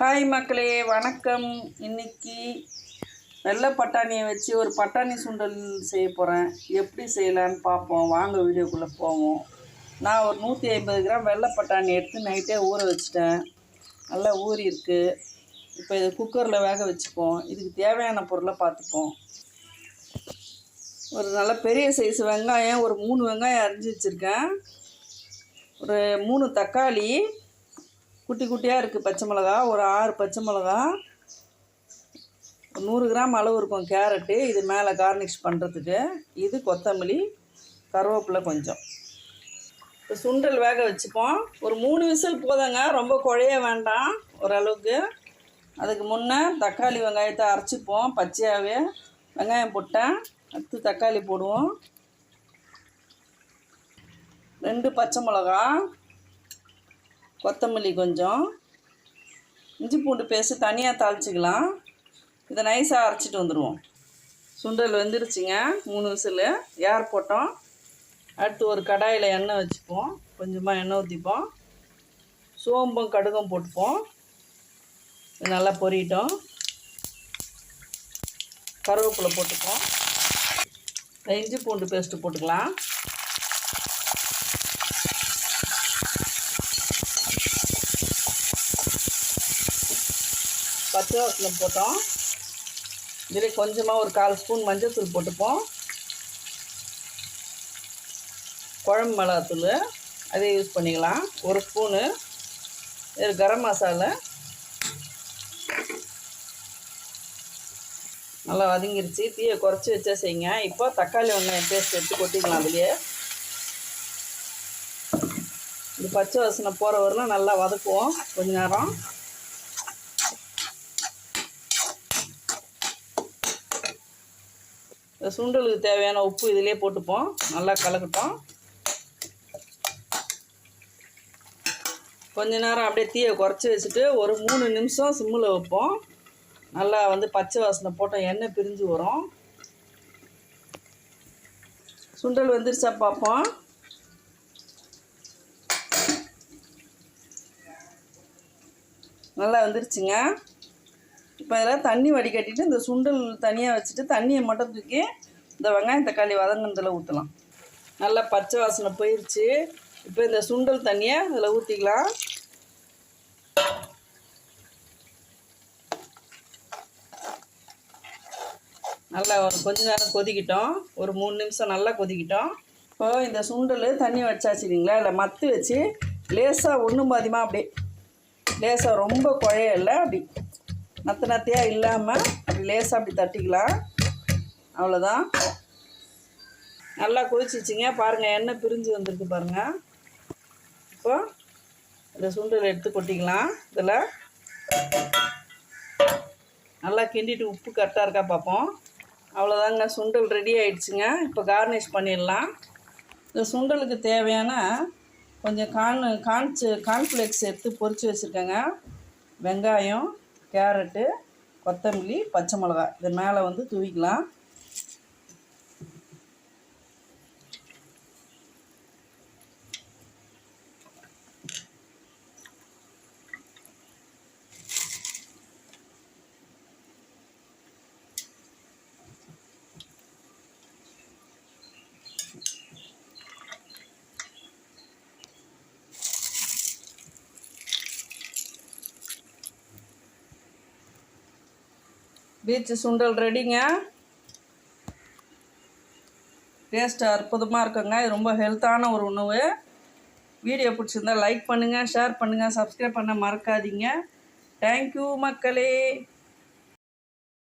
Hi மக்களே வணக்கம். இன்னைக்கு வெள்ளை பட்டாணியை வச்சு ஒரு பட்டாணி சுண்டல் செய்ய போகிறேன் எப்படி செய்யலான்னு பார்ப்போம். வாங்க வீடியோக்குள்ளே போவோம். நான் ஒரு நூற்றி ஐம்பது கிராம் வெள்ளை பட்டாணி எடுத்து நைட்டே ஊற வச்சிட்டேன். நல்லா ஊறி இருக்குது இப்போ இதை குக்கரில் வேக வச்சுப்போம். இதுக்கு தேவையான பொருளை பார்த்துப்போம். ஒரு நல்ல பெரிய சைஸ் வெங்காயம் ஒரு மூணு வெங்காயம் அரிஞ்சு வச்சுருக்கேன். ஒரு மூணு தக்காளி குட்டி குட்டியாக இருக்குது பச்சை மிளகா. ஒரு ஆறு பச்சை மிளகா. நூறு கிராம் அளவு இருக்கும் கேரட்டு. இது மேலே கார்னிஷ் பண்ணுறதுக்கு இது கொத்தமல்லி கருவேப்பிலை கொஞ்சம். இப்போ சுண்டல் வேக வச்சுப்போம். ஒரு மூணு விசில் போதுங்க. ரொம்ப குழைய வேண்டாம் ஓரளவுக்கு. அதுக்கு முன்னே தக்காளி வெங்காயத்தை அரைச்சிப்போம். பச்சையாகவே வெங்காயம் போட்டேன். அடுத்து தக்காளி போடுவோம். ரெண்டு பச்சை மிளகா. கொத்தமல்லி கொஞ்சம். இஞ்சி பூண்டு பேஸ்ட்டு தனியாக தாளிச்சிக்கலாம். இதை நைஸாக அரைச்சிட்டு வந்துடுவோம் சுண்டல் வெந்துருச்சுங்க. மூணு விசில். ஏர் போட்டோம்? அடுத்து ஒரு கடாயில் எண்ணெய் வச்சுப்போம். கொஞ்சமாக எண்ணெய் ஊற்றிப்போம் சோம்பும் கடுகும் போட்டுப்போம். நல்லா பொரியட்டும் கருவேப்பிலை போட்டுப்போம். இஞ்சி பூண்டு பேஸ்ட்டு போட்டுக்கலாம். பச்சை வாசனை போட்டோம். இதில் கொஞ்சமாக ஒரு கால் ஸ்பூன் மஞ்சள்தூள் போட்டுப்போம். குழம்பு மிளகாத்தூள் அதே யூஸ் பண்ணிக்கலாம். ஒரு ஸ்பூனு இது கரம் மசாலா. நல்லா வதங்கிருச்சு. தீயை குறைச்சி வச்சா செய்யுங்க. இப்போ தக்காளி வெங்காயம் பேஸ்ட் எடுத்து கொட்டிக்கலாம் அதுலேயே. இது பச்சை வாசனை போகிற வரலாம் நல்லா வதக்குவோம். கொஞ்ச நேரம். இந்த சுண்டலுக்கு தேவையான உப்பு இதிலே போட்டுப்போம். நல்லா கலக்கட்டும். கொஞ்ச நேரம் அப்படியே தீயை குறைச்சி வச்சுட்டு ஒரு மூணு நிமிஷம் சிம்மில் வைப்போம். நல்லா வந்து பச்சை வாசனை போட்டோம் எண்ணெய் பிரிஞ்சு வரும். சுண்டல் வந்துருச்சா பார்ப்போம். நல்லா வந்துருச்சுங்க. இப்போ இதெல்லாம் தண்ணி வடிகட்டிட்டு இந்த சுண்டல் தனியாக வச்சுட்டு தண்ணியை மட்டும் தூக்கி இந்த வெங்காயம் தக்காளி வதங்கினதில் ஊற்றலாம் நல்லா பச்சை வாசனை போயிடுச்சு இப்போ இந்த சுண்டல் தண்ணியை இதில் ஊற்றிக்கலாம் நல்லா ஒரு கொஞ்ச நேரம் கொதிக்கிட்டோம். ஒரு மூணு நிமிஷம் நல்லா கொதிக்கிட்டோம். இப்போ இந்த சுண்டல் தண்ணி வச்சாச்சு இல்லை மத்து வச்சு லேசாக ஒன்று பாதிமா அப்படியே லேசாக ரொம்ப குழையல அப்படி நத்து நத்தையாக இல்லாமல் அப்படி லேசாக அப்படி தட்டிக்கலாம். அவ்வளோதான் நல்லா கொதிச்சிச்சிங்க. பாருங்கள் எண்ணெய் பிரிஞ்சு வந்திருக்கு பாருங்கள் இப்போ இந்த சுண்டல் எடுத்து கொட்டிக்கலாம். இதில் நல்லா கிண்டிட்டு உப்பு கரெக்டாக இருக்கா பார்ப்போம் அவ்வளோதாங்க சுண்டல் ரெடி ஆயிடுச்சுங்க. இப்போ கார்னிஷ் பண்ணிடலாம். இந்த சுண்டலுக்கு தேவையான கொஞ்சம் கான் கான்ச்சு கான்ஃப்ளெக்ஸ் எடுத்து பொறிச்சு வச்சுருக்கேங்க. வெங்காயம் கேரட்டு கொத்தமல்லி பச்சை மிளகா இது மேலே வந்து தூவிக்கலாம். பீச்சு சுண்டல் ரெடிங்க. டேஸ்ட் அற்புதமாக இருக்குங்க. இது ரொம்ப ஹெல்த்தான ஒரு உணவு. வீடியோ பிடிச்சிருந்தா லைக் பண்ணுங்கள் ஷேர் பண்ணுங்கள் சப்ஸ்கிரைப் பண்ண மறக்காதீங்க. தேங்க்யூ மக்களே.